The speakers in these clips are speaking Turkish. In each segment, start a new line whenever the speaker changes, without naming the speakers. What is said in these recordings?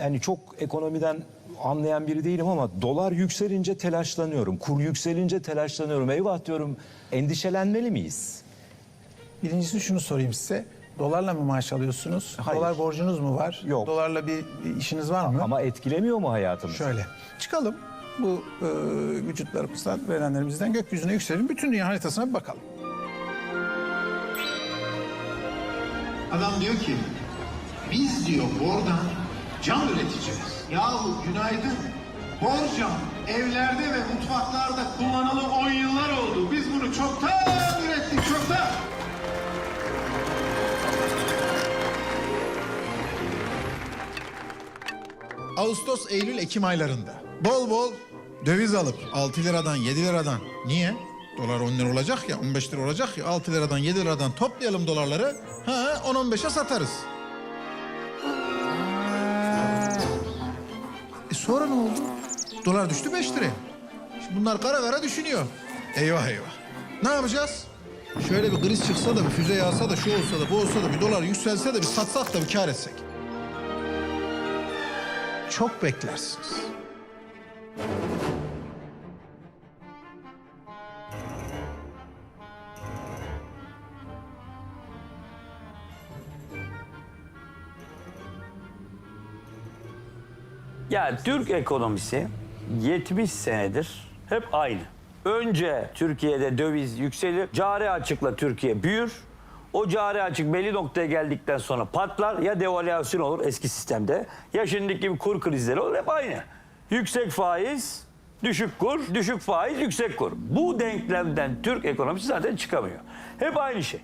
yani çok ekonomiden anlayan biri değilim ama dolar yükselince telaşlanıyorum. Kur yükselince telaşlanıyorum. Eyvah diyorum endişelenmeli miyiz?
Birincisi şunu sorayım size. Dolarla mı maaş alıyorsunuz?
Hayır.
Dolar borcunuz mu var?
Yok.
Dolarla bir, işiniz var mı?
Ama etkilemiyor mu hayatımızı?
Şöyle. Çıkalım. Bu e, vücutlarımızdan, verenlerimizden gökyüzüne yükselelim. Bütün dünya haritasına bir bakalım.
Adam diyor ki biz diyor bordan cam üreteceğiz. Yahu günaydın. Borcam evlerde ve mutfaklarda kullanalı 10 yıllar oldu. Biz bunu çoktan ürettik çoktan. Ağustos, Eylül, Ekim aylarında bol bol döviz alıp 6 liradan 7 liradan niye? Dolar 10 lira olacak ya 15 lira olacak ya 6 liradan 7 liradan toplayalım dolarları ha 10-15'e satarız. Dolar düştü 5 liraya. Şimdi bunlar kara kara düşünüyor. Eyvah eyvah. Ne yapacağız? Şöyle bir kriz çıksa da bir füze yağsa da şu olsa da bu olsa da bir dolar yükselse de bir satsak da bir kar etsek. Çok beklersiniz.
Yani Türk ekonomisi 70 senedir hep aynı. Önce Türkiye'de döviz yükselir, cari açıkla Türkiye büyür. O cari açık belli noktaya geldikten sonra patlar. Ya devalüasyon olur eski sistemde ya şimdiki gibi kur krizleri olur hep aynı. Yüksek faiz, düşük kur, düşük faiz, yüksek kur. Bu denklemden Türk ekonomisi zaten çıkamıyor. Hep aynı şey.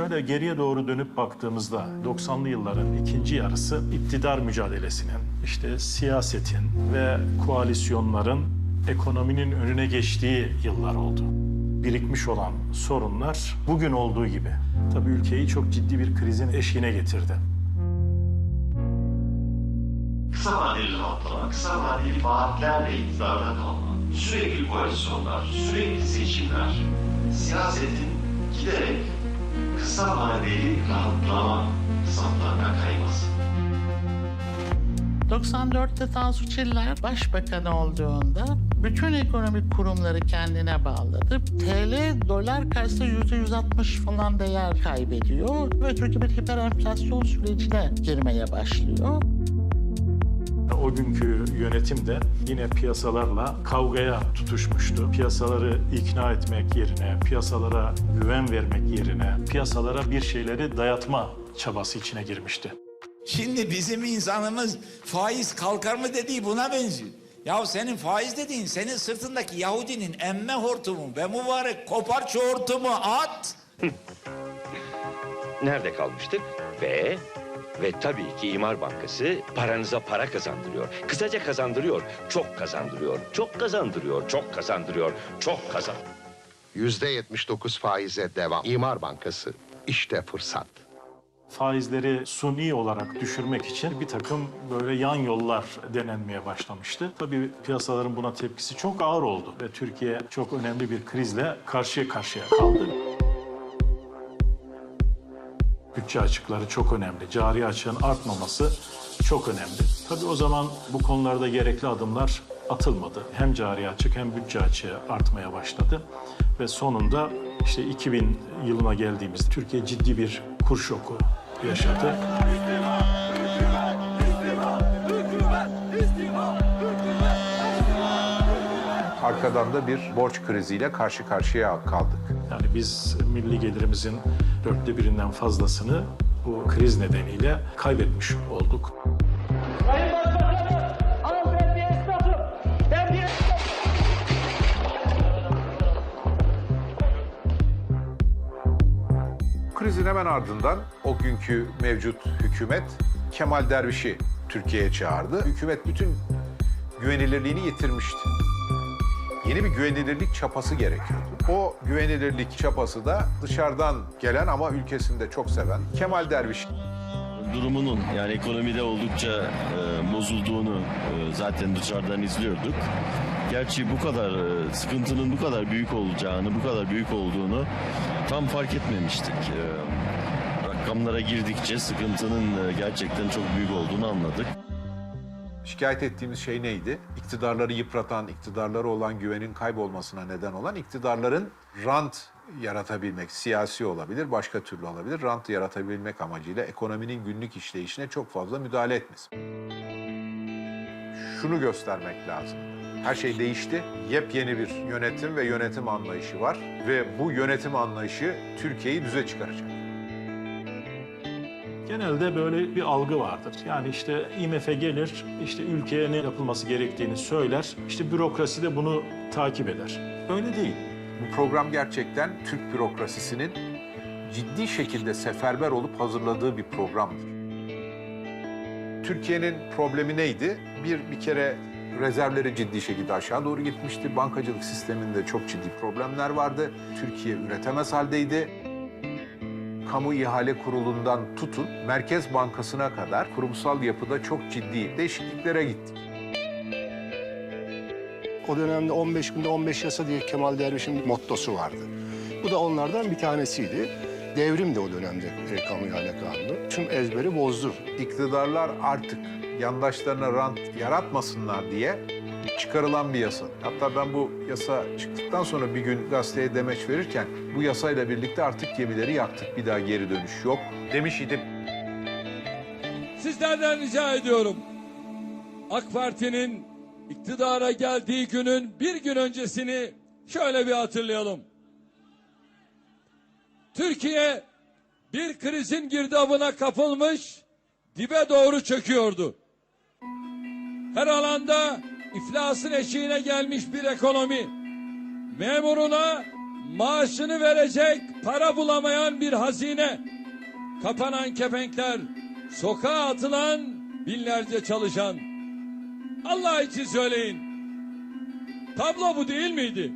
Şöyle geriye doğru dönüp baktığımızda 90'lı yılların ikinci yarısı iktidar mücadelesinin, işte siyasetin ve koalisyonların ekonominin önüne geçtiği yıllar oldu. Birikmiş olan sorunlar bugün olduğu gibi tabii ülkeyi çok ciddi bir krizin eşiğine getirdi.
Kısa vadeli rahatlama, kısa vadeli vaatlerle iktidarda kalma, sürekli koalisyonlar, sürekli seçimler, siyasetin giderek kısa vadeli rahatlama saflarına kayması.
94'te Tansu Çiller başbakan olduğunda bütün ekonomik kurumları kendine bağladı. TL dolar karşısında yüzde 160 falan değer kaybediyor ve Türkiye bir hiper sürecine girmeye başlıyor.
O günkü yönetim de yine piyasalarla kavgaya tutuşmuştu. Piyasaları ikna etmek yerine, piyasalara güven vermek yerine, piyasalara bir şeyleri dayatma çabası içine girmişti.
Şimdi bizim insanımız faiz kalkar mı dediği buna benziyor. Ya senin faiz dediğin senin sırtındaki Yahudinin emme hortumu ve mübarek kopar hortumu at.
Nerede kalmıştık? Ve ve tabii ki İmar Bankası paranıza para kazandırıyor. Kısaca kazandırıyor, çok kazandırıyor, çok kazandırıyor, çok kazandırıyor, çok kazan.
Yüzde 79 faize devam. İmar Bankası. İşte fırsat.
Faizleri suni olarak düşürmek için bir takım böyle yan yollar denenmeye başlamıştı. Tabii piyasaların buna tepkisi çok ağır oldu ve Türkiye çok önemli bir krizle karşı karşıya kaldı. Bütçe açıkları çok önemli. Cari açığın artmaması çok önemli. Tabii o zaman bu konularda gerekli adımlar atılmadı. Hem cari açık hem bütçe açığı artmaya başladı. Ve sonunda işte 2000 yılına geldiğimizde Türkiye ciddi bir kur şoku yaşadı.
Arkadan da bir borç kriziyle karşı karşıya kaldık.
Yani biz milli gelirimizin dörtte birinden fazlasını bu kriz nedeniyle kaybetmiş olduk.
Krizin hemen ardından o günkü mevcut hükümet Kemal Derviş'i Türkiye'ye çağırdı. Hükümet bütün güvenilirliğini yitirmişti. Yeni bir güvenilirlik çapası gerekiyordu. O güvenilirlik çapası da dışarıdan gelen ama ülkesinde çok seven Kemal Derviş.
Durumunun yani ekonomide oldukça e, bozulduğunu e, zaten dışarıdan izliyorduk. Gerçi bu kadar e, sıkıntının bu kadar büyük olacağını, bu kadar büyük olduğunu tam fark etmemiştik. E, Rakamlara girdikçe sıkıntının e, gerçekten çok büyük olduğunu anladık.
Şikayet ettiğimiz şey neydi? İktidarları yıpratan, iktidarlara olan güvenin kaybolmasına neden olan iktidarların rant yaratabilmek, siyasi olabilir, başka türlü olabilir, rant yaratabilmek amacıyla ekonominin günlük işleyişine çok fazla müdahale etmesi. Şunu göstermek lazım. Her şey değişti. Yepyeni bir yönetim ve yönetim anlayışı var ve bu yönetim anlayışı Türkiye'yi düze çıkaracak.
Genelde böyle bir algı vardır. Yani işte IMF gelir, işte ülkeye ne yapılması gerektiğini söyler, işte bürokrasi de bunu takip eder. Öyle değil.
Bu program gerçekten Türk bürokrasisinin ciddi şekilde seferber olup hazırladığı bir programdır. Türkiye'nin problemi neydi? Bir, bir kere rezervleri ciddi şekilde aşağı doğru gitmişti. Bankacılık sisteminde çok ciddi problemler vardı. Türkiye üretemez haldeydi. Kamu İhale Kurulu'ndan tutun Merkez Bankası'na kadar kurumsal yapıda çok ciddi değişikliklere gittik.
O dönemde 15 günde 15 yasa diye Kemal Derviş'in mottosu vardı. Bu da onlardan bir tanesiydi. Devrim de o dönemde e, kamu ihale kanunu. Tüm ezberi bozdu.
iktidarlar artık yandaşlarına rant yaratmasınlar diye çıkarılan bir yasa. Hatta ben bu yasa çıktıktan sonra bir gün gazeteye demeç verirken bu yasayla birlikte artık gemileri yaktık. Bir daha geri dönüş yok demiş idim.
Sizlerden rica ediyorum. AK Parti'nin iktidara geldiği günün bir gün öncesini şöyle bir hatırlayalım. Türkiye bir krizin girdabına kapılmış, dibe doğru çöküyordu. Her alanda iflasın eşiğine gelmiş bir ekonomi. Memuruna maaşını verecek para bulamayan bir hazine. Kapanan kepenkler, sokağa atılan binlerce çalışan. Allah için söyleyin. Tablo bu değil miydi?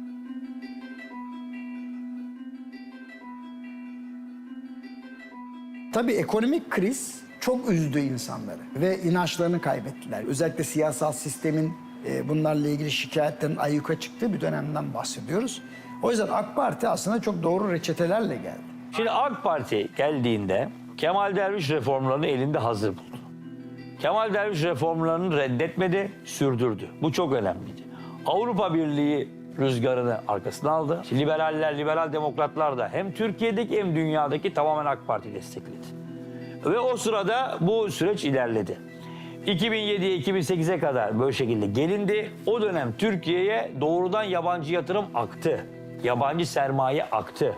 Tabii ekonomik kriz çok üzdü insanları ve inançlarını kaybettiler. Özellikle siyasal sistemin e, bunlarla ilgili şikayetlerin ayyuka çıktığı bir dönemden bahsediyoruz. O yüzden AK Parti aslında çok doğru reçetelerle geldi.
Şimdi AK Parti geldiğinde Kemal Derviş reformlarını elinde hazır buldu. Kemal Derviş reformlarını reddetmedi, sürdürdü. Bu çok önemliydi. Avrupa Birliği rüzgarını arkasına aldı. Liberaller, liberal demokratlar da hem Türkiye'deki hem dünyadaki tamamen AK Parti destekledi. Ve o sırada bu süreç ilerledi. 2007'ye 2008'e kadar böyle şekilde gelindi. O dönem Türkiye'ye doğrudan yabancı yatırım aktı. Yabancı sermaye aktı.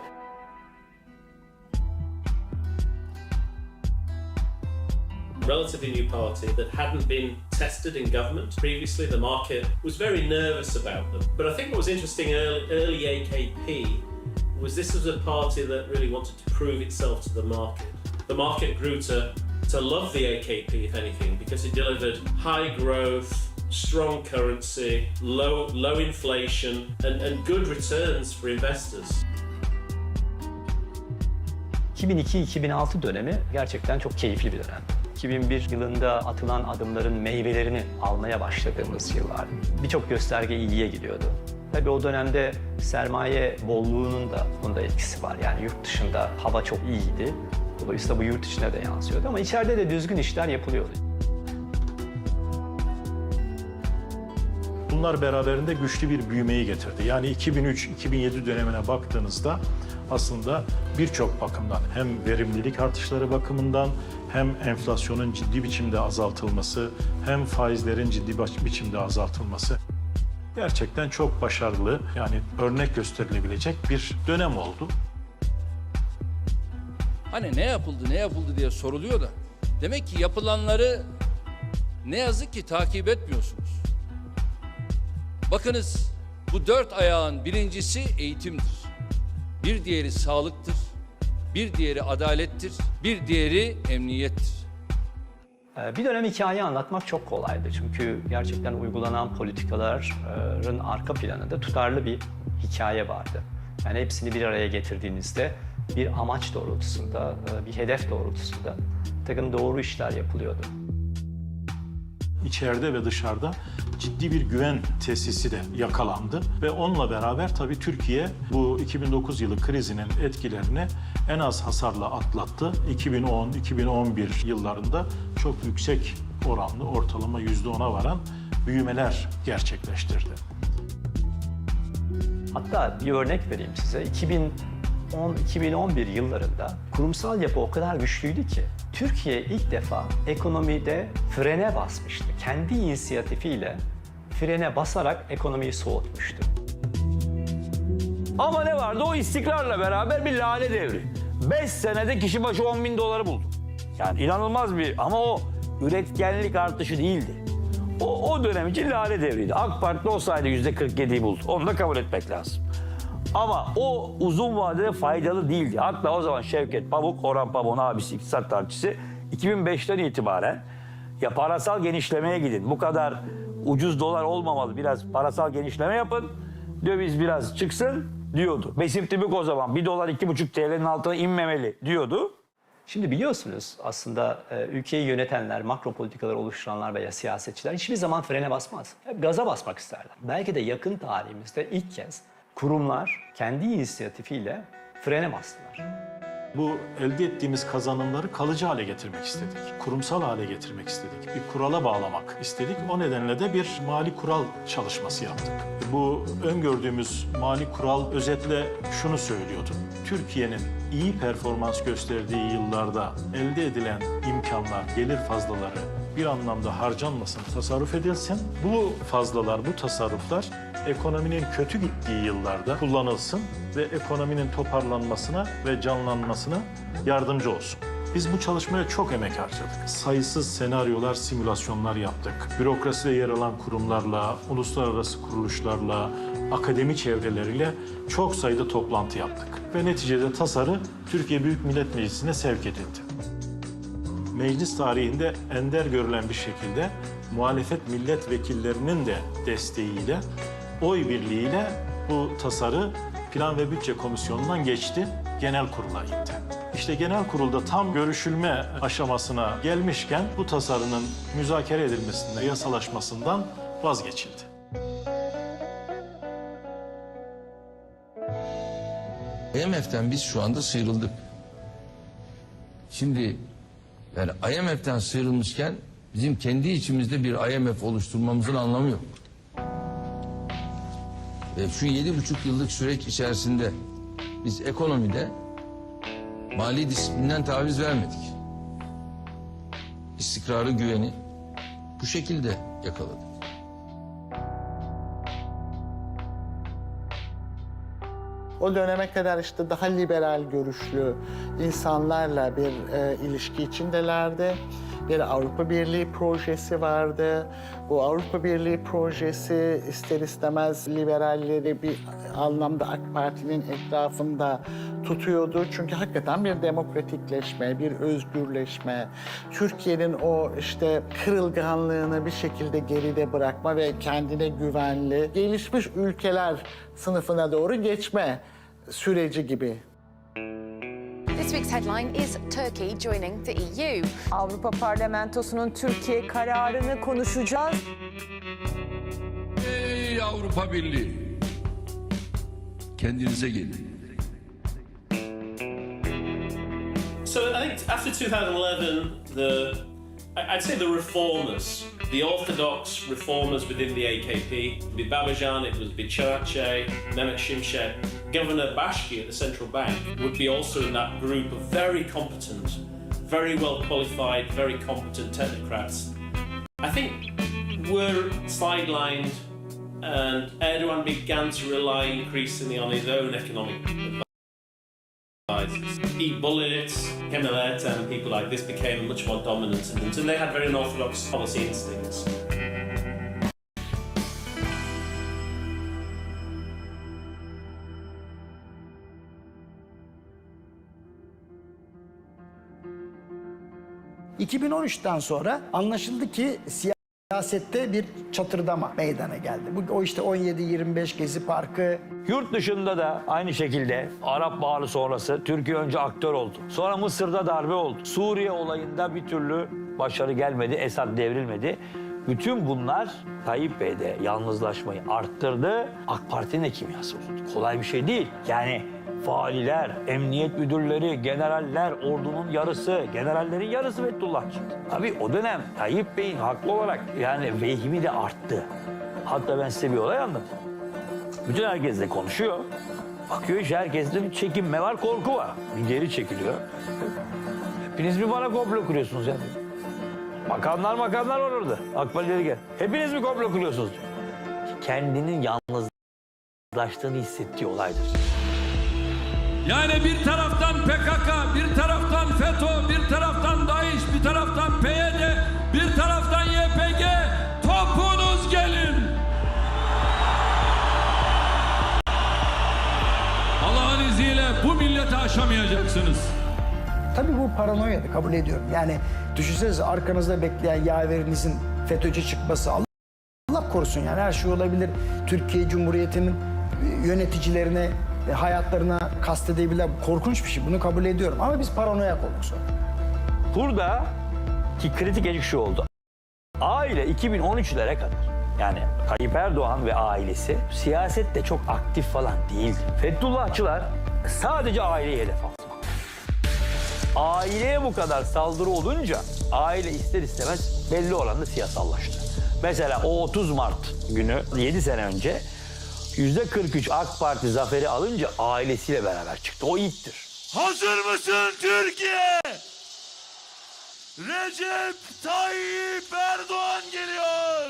relatively new party that hadn't been tested in government previously. The market was very nervous about them. But I think what was interesting early, early AKP was this was a party that really wanted to prove itself to the market. The market grew to, to love the AKP, if anything, because it delivered high growth, strong currency, low, low inflation, and, and good returns for investors.
2002-2006 dönemi gerçekten çok keyifli bir dönem. 2001 yılında atılan adımların meyvelerini almaya başladığımız yıllar. Birçok gösterge iyiye gidiyordu. Tabii o dönemde sermaye bolluğunun da bunda etkisi var. Yani yurt dışında hava çok iyiydi. Dolayısıyla bu yurt içine de yansıyordu ama içeride de düzgün işler yapılıyordu.
Bunlar beraberinde güçlü bir büyümeyi getirdi. Yani 2003-2007 dönemine baktığınızda aslında birçok bakımdan hem verimlilik artışları bakımından hem enflasyonun ciddi biçimde azaltılması hem faizlerin ciddi biçimde azaltılması gerçekten çok başarılı yani örnek gösterilebilecek bir dönem oldu.
Hani ne yapıldı ne yapıldı diye soruluyor da demek ki yapılanları ne yazık ki takip etmiyorsunuz. Bakınız bu dört ayağın birincisi eğitimdir. Bir diğeri sağlıktır. Bir diğeri adalettir. Bir diğeri emniyettir.
Ee, Bir dönem hikaye anlatmak çok kolaydı. Çünkü gerçekten uygulanan politikaların arka planında tutarlı bir hikaye vardı. Yani hepsini bir araya getirdiğinizde bir amaç doğrultusunda, e, bir hedef doğrultusunda takım doğru işler yapılıyordu.
İçeride ve dışarıda ciddi bir güven tesisi de yakalandı ve onunla beraber tabii Türkiye bu 2009 yılı krizinin etkilerini en az hasarla atlattı. 2010-2011 yıllarında çok yüksek oranlı ortalama %10'a varan büyümeler gerçekleştirdi.
Hatta bir örnek vereyim size. 2010-2011 yıllarında kurumsal yapı o kadar güçlüydü ki Türkiye ilk defa ekonomide frene basmıştı. Kendi inisiyatifiyle frene basarak ekonomiyi soğutmuştu.
Ama ne vardı? O istikrarla beraber bir lale devri. 5 senede kişi başı 10 bin doları buldu. Yani inanılmaz bir ama o üretkenlik artışı değildi. O, o dönem için lale devriydi. AK Parti olsaydı yüzde 47'yi buldu. Onu da kabul etmek lazım. Ama o uzun vadede faydalı değildi. Hatta o zaman Şevket Pamuk, Orhan Pamuk'un abisi iktisat tarihçisi 2005'ten itibaren ya parasal genişlemeye gidin. Bu kadar ucuz dolar olmamalı. Biraz parasal genişleme yapın. Döviz biraz çıksın diyordu. Besim Tübük o zaman 1 dolar 2,5 TL'nin altına inmemeli diyordu.
Şimdi biliyorsunuz aslında e, ülkeyi yönetenler, makro politikaları oluşturanlar veya siyasetçiler hiçbir zaman frene basmaz. Hep gaza basmak isterler. Belki de yakın tarihimizde ilk kez kurumlar kendi inisiyatifiyle frene bastılar.
Bu elde ettiğimiz kazanımları kalıcı hale getirmek istedik. Kurumsal hale getirmek istedik. Bir kurala bağlamak istedik. O nedenle de bir mali kural çalışması yaptık. Bu öngördüğümüz mali kural özetle şunu söylüyordu. Türkiye'nin iyi performans gösterdiği yıllarda elde edilen imkanlar, gelir fazlaları bir anlamda harcanmasın, tasarruf edilsin. Bu fazlalar, bu tasarruflar ekonominin kötü gittiği yıllarda kullanılsın ve ekonominin toparlanmasına ve canlanmasına yardımcı olsun. Biz bu çalışmaya çok emek harcadık. Sayısız senaryolar, simülasyonlar yaptık. Bürokraside yer alan kurumlarla, uluslararası kuruluşlarla, akademi çevreleriyle çok sayıda toplantı yaptık. Ve neticede tasarı Türkiye Büyük Millet Meclisi'ne sevk edildi meclis tarihinde ender görülen bir şekilde muhalefet milletvekillerinin de desteğiyle, oy birliğiyle bu tasarı Plan ve Bütçe Komisyonu'ndan geçti, genel kurula indi. İşte genel kurulda tam görüşülme aşamasına gelmişken bu tasarının müzakere edilmesinde, yasalaşmasından vazgeçildi.
IMF'den biz şu anda sıyrıldık. Şimdi yani IMF'den sıyrılmışken bizim kendi içimizde bir IMF oluşturmamızın anlamı yok. Ve şu yedi buçuk yıllık süreç içerisinde biz ekonomide mali disiplinden taviz vermedik. İstikrarı, güveni bu şekilde yakaladık.
O döneme kadar işte daha liberal görüşlü insanlarla bir e, ilişki içindelerdi. Bir Avrupa Birliği projesi vardı. Bu Avrupa Birliği projesi ister istemez liberalleri bir anlamda AK Parti'nin etrafında tutuyordu. Çünkü hakikaten bir demokratikleşme, bir özgürleşme, Türkiye'nin o işte kırılganlığını bir şekilde geride bırakma ve kendine güvenli, gelişmiş ülkeler sınıfına doğru geçme süreci gibi.
This week's headline is Turkey joining the EU.
Avrupa Parlamentosu'nun Türkiye kararını konuşacağız.
Ey Avrupa Birliği! Kendinize gelin.
So I think after 2011, the I'd say the reformers, the orthodox reformers within the AKP, be Babajan, it would be Charache, Mehmet Şimşek, Governor Bashki at the central bank would be also in that group of very competent, very well qualified, very competent technocrats. I think were sidelined and Erdogan began to rely increasingly on his own economic. Eat bullets, Kemalet and people like this became much more dominant in and they had very unorthodox policy instincts.
...2013'ten sonra anlaşıldı ki siyasette bir çatırdama meydana geldi. Bu, o işte 17-25 Gezi Parkı,
Yurt dışında da aynı şekilde Arap Baharı sonrası Türkiye önce aktör oldu. Sonra Mısır'da darbe oldu. Suriye olayında bir türlü başarı gelmedi. Esad devrilmedi. Bütün bunlar Tayyip Bey'de yalnızlaşmayı arttırdı. AK Parti'nin de kimyası bozuldu. Kolay bir şey değil. Yani valiler, emniyet müdürleri, generaller, ordunun yarısı, generallerin yarısı Fethullahçı. Tabii o dönem Tayyip Bey'in haklı olarak yani vehimi de arttı. Hatta ben size bir olay anlatayım. Bütün herkesle konuşuyor. Bakıyor işte herkeste bir çekinme var, korku var. Bir geri çekiliyor. Hepiniz mi bana komplo kuruyorsunuz ya? Makamlar makamlar var orada. Akballeri gel. Hepiniz mi komplo kuruyorsunuz? Kendinin yalnızlaştığını hissettiği olaydır.
Yani bir taraftan PKK, bir taraftan FETÖ, bir taraftan DAEŞ, bir taraftan PYD, bir taraftan YPG. Topunuz gelin. Allah'ın izniyle bu milleti aşamayacaksınız.
Tabii bu paranoyadı kabul ediyorum. Yani düşünsenize arkanızda bekleyen yaverinizin FETÖ'cü çıkması Allah, Allah korusun yani her şey olabilir. Türkiye Cumhuriyeti'nin e, yöneticilerine, e, hayatlarına kastedebilen korkunç bir şey. Bunu kabul ediyorum ama biz paranoyak olduk sonra.
Burada ki kritik elik şu oldu. Aile 2013'lere kadar yani Tayyip Erdoğan ve ailesi siyasette çok aktif falan değildi. Fethullahçılar sadece aileye hedef aldı. Aileye bu kadar saldırı olunca aile ister istemez belli oranda siyasallaştı. Mesela o 30 Mart günü 7 sene önce %43 AK Parti zaferi alınca ailesiyle beraber çıktı. O ilktir.
Hazır mısın Türkiye? Recep Tayyip Erdoğan geliyor.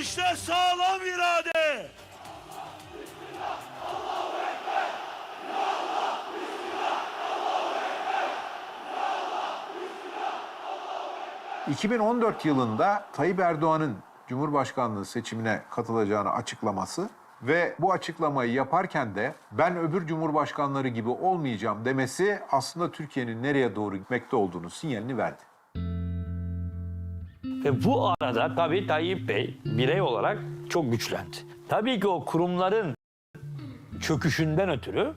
İşte sağlam irade.
2014 yılında Tayyip Erdoğan'ın Cumhurbaşkanlığı seçimine katılacağını açıklaması ve bu açıklamayı yaparken de ben öbür cumhurbaşkanları gibi olmayacağım demesi aslında Türkiye'nin nereye doğru gitmekte olduğunu sinyalini verdi.
Ve bu arada tabii Tayyip Bey birey olarak çok güçlendi. Tabii ki o kurumların çöküşünden ötürü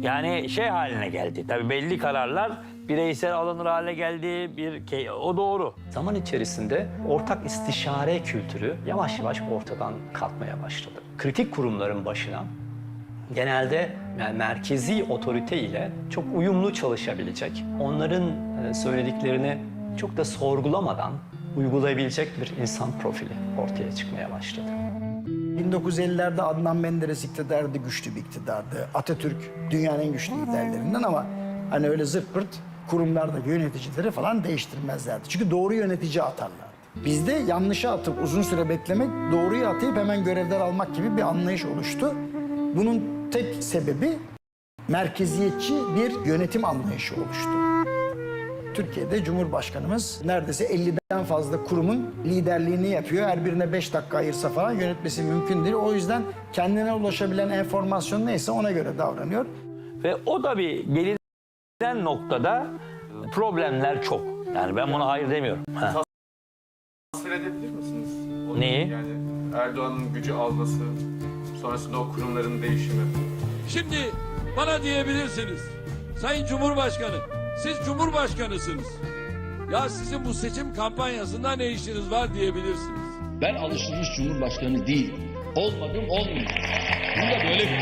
yani şey haline geldi. Tabii belli kararlar bireysel alınır hale geldi. Bir o doğru.
Zaman içerisinde ortak istişare kültürü yavaş yavaş ortadan kalkmaya başladı. Kritik kurumların başına genelde yani merkezi otorite ile çok uyumlu çalışabilecek, onların e, söylediklerini çok da sorgulamadan uygulayabilecek bir insan profili ortaya çıkmaya başladı.
1950'lerde Adnan Menderes iktidardı, güçlü bir iktidardı. Atatürk dünyanın en güçlü liderlerinden ama hani öyle zırt pırt kurumlardaki yöneticileri falan değiştirmezlerdi. Çünkü doğru yönetici atarlardı. Bizde yanlışı atıp uzun süre beklemek, doğruyu atayıp hemen görevler almak gibi bir anlayış oluştu. Bunun tek sebebi merkeziyetçi bir yönetim anlayışı oluştu. Türkiye'de Cumhurbaşkanımız neredeyse 50'den fazla kurumun liderliğini yapıyor. Her birine 5 dakika ayırsa falan yönetmesi mümkün değil. O yüzden kendine ulaşabilen enformasyon neyse ona göre davranıyor.
Ve o da bir gelinen noktada problemler çok. Yani ben buna hayır demiyorum. Ha.
Tasvir edebilir misiniz?
Neyi?
Yani Erdoğan'ın gücü alması, sonrasında o kurumların değişimi.
Şimdi bana diyebilirsiniz. Sayın Cumhurbaşkanı, siz Cumhurbaşkanısınız. Ya sizin bu seçim kampanyasında ne işiniz var diyebilirsiniz.
Ben alışılmış cumhurbaşkanı değilim. Olmadım olmayacak. Bunu da böyle bir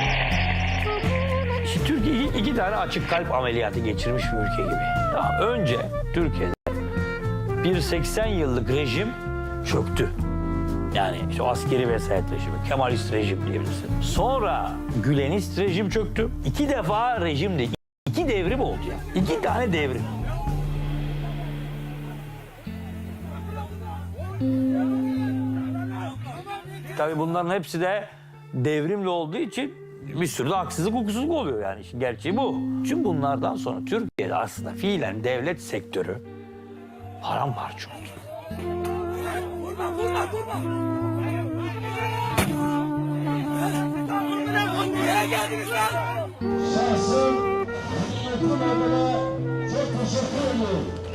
İşte Türkiye iki, tane açık kalp ameliyatı geçirmiş bir ülke gibi. Ya önce Türkiye'de bir 80 yıllık rejim çöktü. Yani işte askeri vesayet rejimi, Kemalist rejim diyebilirsin. Sonra Gülenist rejim çöktü. İki defa rejim de iki devrim oldu ya. İki tane devrim. Tabii bunların hepsi de devrimli olduğu için bir sürü de haksızlık hukuksuzluk oluyor yani. İşin gerçeği bu. Tüm bunlardan sonra Türkiye'de aslında fiilen devlet sektörü paramparça oldu.
Şahsım milletim adına çok teşekkür ediyorum.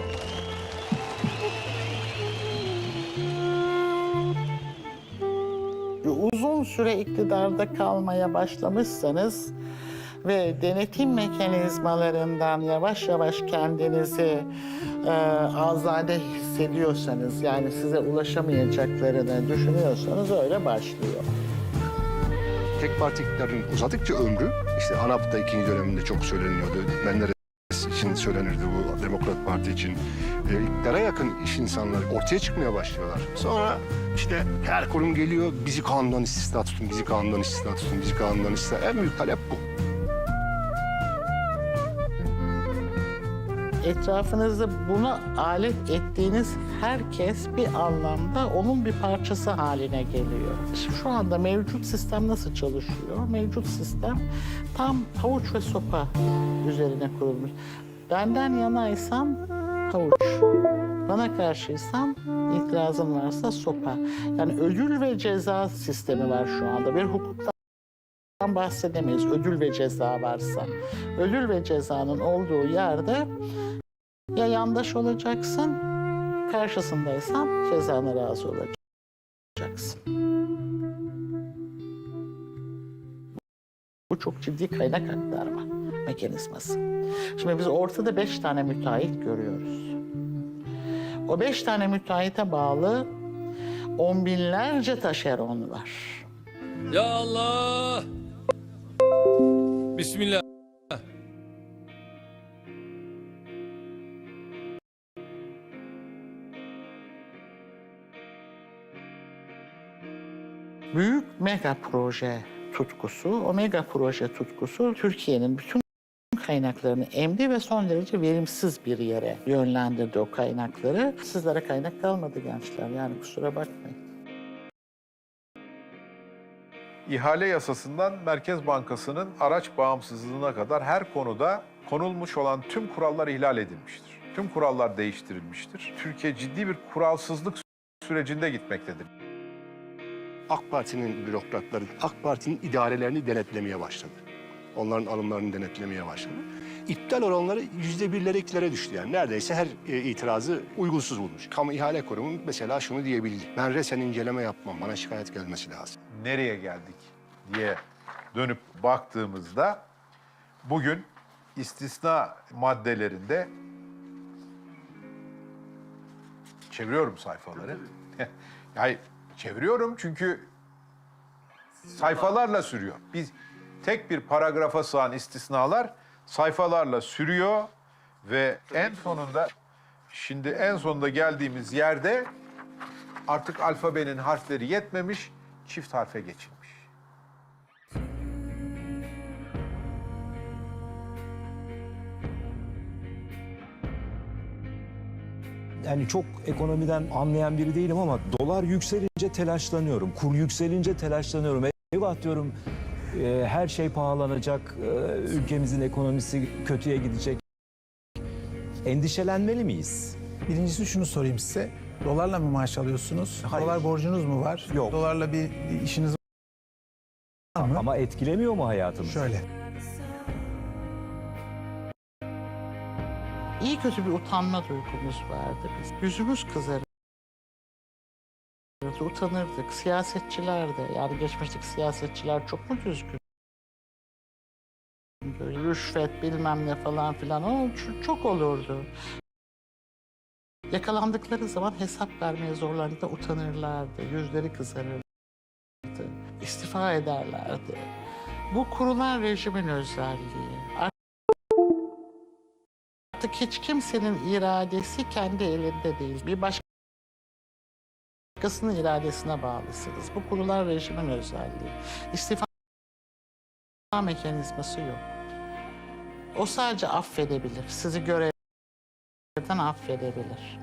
Uzun süre iktidarda kalmaya başlamışsanız ve denetim mekanizmalarından yavaş yavaş kendinizi e, azade hissediyorsanız yani size ulaşamayacaklarını düşünüyorsanız öyle başlıyor.
Tek parti iktidarın uzadıkça ömrü, işte ANAP'ta ikinci döneminde çok söyleniyordu. Menderes için söylenirdi bu Demokrat Parti için. E, iktidara yakın iş insanları ortaya çıkmaya başlıyorlar. Sonra işte her kurum geliyor, bizi kanundan istisna tutun, bizi kanundan istisna tutun, bizi kanundan istisna. En büyük talep bu.
Etrafınızda buna alet ettiğiniz herkes bir anlamda onun bir parçası haline geliyor. Şimdi Şu anda mevcut sistem nasıl çalışıyor? Mevcut sistem tam havuç ve sopa üzerine kurulmuş. Benden yanaysan havuç, bana karşıysan itirazın varsa sopa. Yani ödül ve ceza sistemi var şu anda. Bir hukukta bahsedemeyiz ödül ve ceza varsa. Ödül ve cezanın olduğu yerde ya yandaş olacaksın, karşısındaysan cezana razı olacaksın. Bu çok ciddi kaynak aktarma mekanizması. Şimdi biz ortada beş tane müteahhit görüyoruz. O beş tane müteahhite bağlı on binlerce taşeron var.
Ya Allah! Bismillah.
Büyük mega proje tutkusu, o mega proje tutkusu Türkiye'nin bütün kaynaklarını emdi ve son derece verimsiz bir yere yönlendirdi o kaynakları. Sizlere kaynak kalmadı gençler yani kusura bakmayın.
İhale yasasından Merkez Bankası'nın araç bağımsızlığına kadar her konuda konulmuş olan tüm kurallar ihlal edilmiştir. Tüm kurallar değiştirilmiştir. Türkiye ciddi bir kuralsızlık sürecinde gitmektedir.
AK Parti'nin bürokratları AK Parti'nin idarelerini denetlemeye başladı. Onların alımlarını denetlemeye başladı. İptal oranları yüzde birlere ikilere düştü yani. Neredeyse her e, itirazı uygunsuz bulmuş. Kamu ihale kurumu mesela şunu diyebildi. Ben resen inceleme yapmam, bana şikayet gelmesi lazım.
nereye geldik diye dönüp baktığımızda bugün istisna maddelerinde çeviriyorum sayfaları. yani çeviriyorum çünkü sayfalarla sürüyor. Biz tek bir paragrafa sığan istisnalar sayfalarla sürüyor ve en sonunda şimdi en sonunda geldiğimiz yerde artık alfabenin harfleri yetmemiş, çift harfe geçilmiş.
Yani çok ekonomiden anlayan biri değilim ama dolar yükselince telaşlanıyorum. Kur yükselince telaşlanıyorum. Eyvah diyorum e, her şey pahalanacak, e, ülkemizin ekonomisi kötüye gidecek. Endişelenmeli miyiz?
Birincisi şunu sorayım size. Dolarla mı maaş alıyorsunuz?
Hayır.
Dolar borcunuz mu var?
Yok.
Dolarla bir, işiniz var mı?
Ama etkilemiyor mu hayatımızı?
Şöyle.
İyi kötü bir utanma duygumuz vardı biz. Yüzümüz kızarırdı, utanırdık. Siyasetçiler de, yani geçmişteki siyasetçiler çok mu düzgün? Rüşvet bilmem ne falan filan o çok olurdu. Yakalandıkları zaman hesap vermeye zorlandığında utanırlardı, yüzleri kızarırdı, istifa ederlerdi. Bu kurulan rejimin özelliği. Artık hiç kimsenin iradesi kendi elinde değil. Bir başkasının iradesine bağlısınız. Bu kurulan rejimin özelliği. İstifa mekanizması yok. O sadece affedebilir. Sizi görevden affedebilir.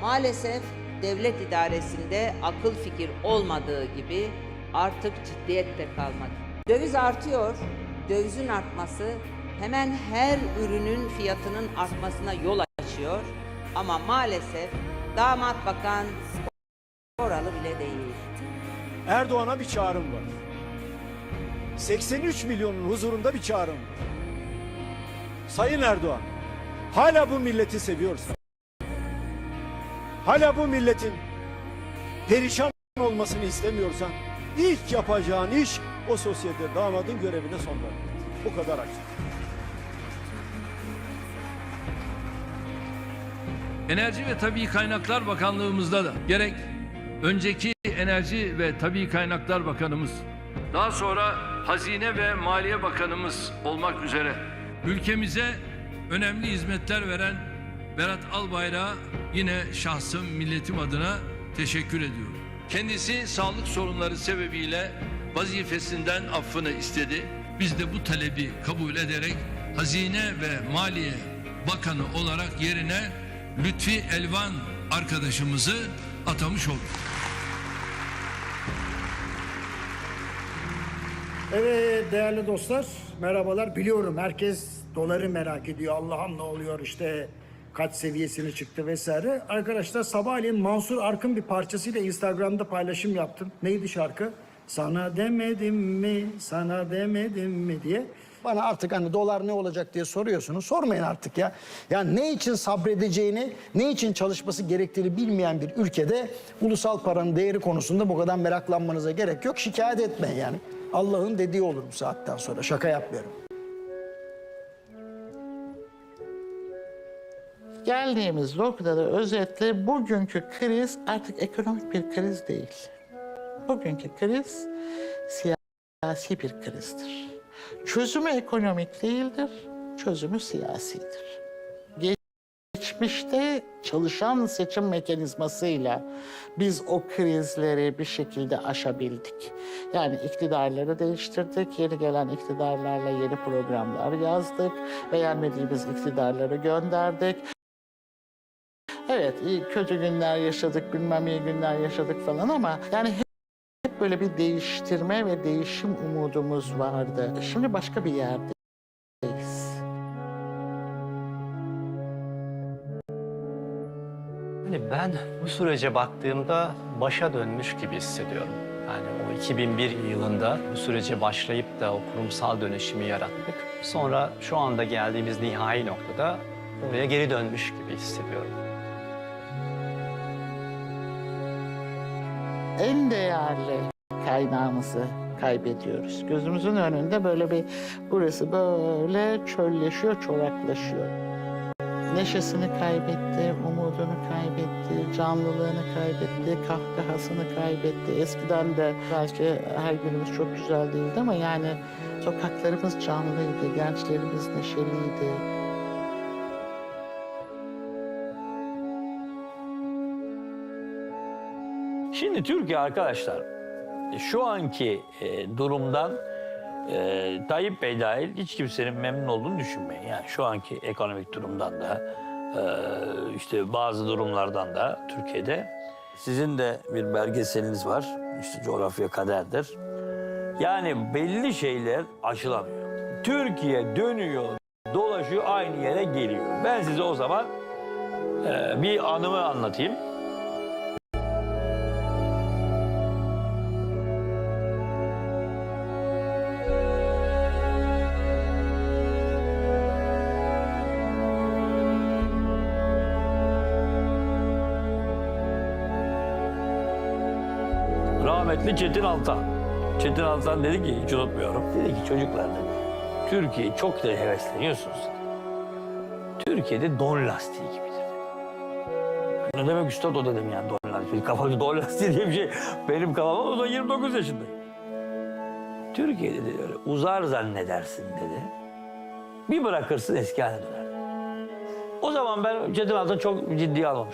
Maalesef devlet idaresinde akıl fikir olmadığı gibi artık ciddiyet de kalmadı. Döviz artıyor. Dövizin artması hemen her ürünün fiyatının artmasına yol açıyor. Ama maalesef damat bakan oralı bile değil.
Erdoğan'a bir çağrım var. 83 milyonun huzurunda bir çağrım var. Sayın Erdoğan, hala bu milleti seviyorsan, hala bu milletin perişan olmasını istemiyorsan, ilk yapacağın iş o sosyete damadın görevine son vermek. Bu kadar açık.
Enerji ve Tabii Kaynaklar Bakanlığımızda da gerek önceki Enerji ve Tabii Kaynaklar Bakanımız, daha sonra Hazine ve Maliye Bakanımız olmak üzere ülkemize önemli hizmetler veren Berat Albayrak'a yine şahsım milletim adına teşekkür ediyorum. Kendisi sağlık sorunları sebebiyle vazifesinden affını istedi. Biz de bu talebi kabul ederek Hazine ve Maliye Bakanı olarak yerine Lütfi Elvan arkadaşımızı atamış olduk.
Evet değerli dostlar merhabalar. Biliyorum herkes doları merak ediyor. Allah'ım ne oluyor işte kaç seviyesini çıktı vesaire. Arkadaşlar sabahleyin Mansur Arkın bir parçasıyla Instagram'da paylaşım yaptım. Neydi şarkı? Sana demedim mi, sana demedim mi diye. Bana artık hani dolar ne olacak diye soruyorsunuz. Sormayın artık ya. Ya ne için sabredeceğini, ne için çalışması gerektiğini bilmeyen bir ülkede ulusal paranın değeri konusunda bu kadar meraklanmanıza gerek yok. Şikayet etmeyin yani. Allah'ın dediği olur bu saatten sonra. Şaka yapmıyorum.
Geldiğimiz noktada özetle bugünkü kriz artık ekonomik bir kriz değil. Bugünkü kriz siyasi bir krizdir. Çözümü ekonomik değildir, çözümü siyasidir. Geçmişte çalışan seçim mekanizmasıyla biz o krizleri bir şekilde aşabildik. Yani iktidarları değiştirdik, yeni gelen iktidarlarla yeni programlar yazdık, beğenmediğimiz iktidarları gönderdik. Evet, iyi, kötü günler yaşadık, bilmem iyi günler yaşadık falan ama yani hep, böyle bir değiştirme ve değişim umudumuz vardı. Şimdi başka bir yerdeyiz.
Hani ben bu sürece baktığımda başa dönmüş gibi hissediyorum. Yani o 2001 yılında bu sürece başlayıp da o kurumsal dönüşümü yarattık. Sonra şu anda geldiğimiz nihai noktada oraya geri dönmüş gibi hissediyorum.
En değerli kaynağımızı kaybediyoruz. Gözümüzün önünde böyle bir burası böyle çölleşiyor, çoraklaşıyor. Neşesini kaybetti, umudunu kaybetti, canlılığını kaybetti, kahkahasını kaybetti. Eskiden de belki her günümüz çok güzel değildi ama yani sokaklarımız canlıydı, gençlerimiz neşeliydi.
Şimdi Türkiye arkadaşlar şu anki e, durumdan e, Tayyip Bey dahil hiç kimsenin memnun olduğunu düşünmeyin. Yani şu anki ekonomik durumdan da e, işte bazı durumlardan da Türkiye'de sizin de bir belgeseliniz var. İşte coğrafya kaderdir. Yani belli şeyler aşılamıyor. Türkiye dönüyor, dolaşıyor, aynı yere geliyor. Ben size o zaman e, bir anımı anlatayım. Çetin Altan. Çetin Altan dedi ki, hiç unutmuyorum. Dedi ki çocuklar dedi, Türkiye'yi çok da hevesleniyorsunuz. dedi. Türkiye'de don lastiği gibidir. dedi. Ne demek üstad o dedim yani don lastiği. Kafamda don lastiği diye bir şey. Benim kafamda o da 29 yaşındayım. Türkiye dedi öyle uzar zannedersin dedi. Bir bırakırsın eski haline döner. O zaman ben Çetin Altan'ı çok ciddiye almamıştım.